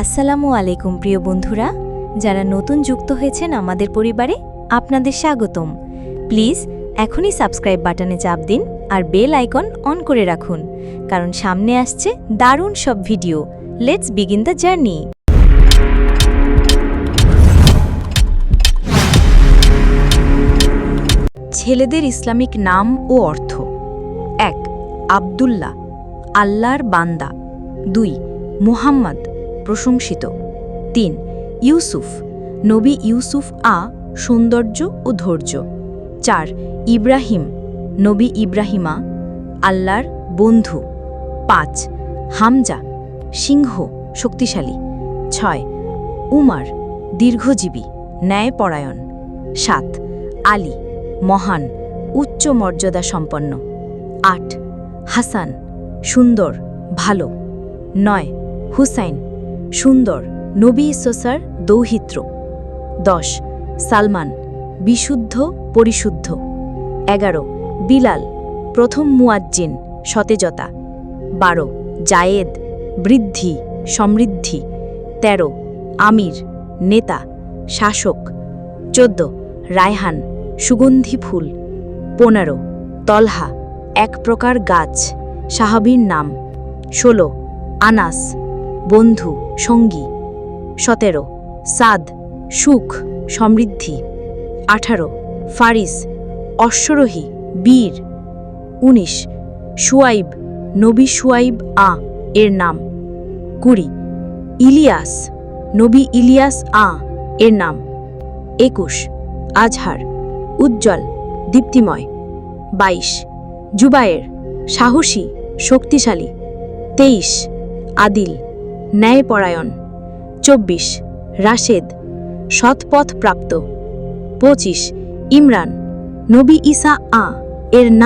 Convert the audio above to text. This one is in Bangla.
আসসালামু আলাইকুম, প্রিয় বন্ধুরা। যারা নতুন যুক্ত হয়েছেন আমাদের পরিবারে, আপনাদের স্বাগতম। প্লিজ, এখনই সাবস্ক্রাইব বাটনে চাপ দিন আর বেল আইকন অন করে রাখুন, কারণ সামনে আসছে দারুণ সব video. Let's begin the journey ছেলেদের ইসলামিক নাম ও অর্থ। এক, আবদুল্লাহ, আল্লাহর বান্দা। দুই, মুহাম্মদ। প্রশংসিত। তিন, ইউসুফ। নবী ইউসুফ আ, সৌন্দর্য ও ধৈর্য। চার, ইব্রাহিম। নবী ইব্রাহিমা, আল্লাহর বন্ধু। পাঁচ, হামজা। সিংহ, শক্তিশালী। ছয়, উমার। দীর্ঘজীবী। ন্যায়পরায়ণ। সাত, আলী। মহান। উচ্চ মর্যাদা সম্পন্ন। আট, হাসান। সুন্দর। ভালো। নয়, হুসাইন। সুন্দর, নবী সোসার দৌহিত্র। দশ, সালমান, বিশুদ্ধ, পরিশুদ্ধ। এগারো, বিলাল, প্রথম মুয়াজ্জিন, সতেজতা। বারো, জায়েদ, বৃদ্ধি, সমৃদ্ধি। তেরো, আমির, নেতা, শাসক। চোদ্দ, রায়হান, সুগন্ধি ফুল। পনেরো, তলহা, এক প্রকার গাছ, সাহাবীর নাম। ষোলো, আনাস বন্ধু, সঙ্গী। সতেরো, সাদ, সুখ, সমৃদ্ধি। আঠারো, ফারিস, অশ্বরোহী, বীর। উনিশ, সুয়াইব, নবী সুয়াইব আ, এর নাম। কুড়ি, ইলিয়াস, নবী ইলিয়াস আ, এর নাম। একুশ, আজহার, উজ্জ্বল, দীপ্তিময়। বাইশ, জুবায়ের, সাহসী, শক্তিশালী। তেইশ, আদিল। ন্যায়পরায়ণ। চব্বিশ রাশেদ সৎপথ প্রাপ্ত পঁচিশ ইমরান নবী ইসা আ এর নাম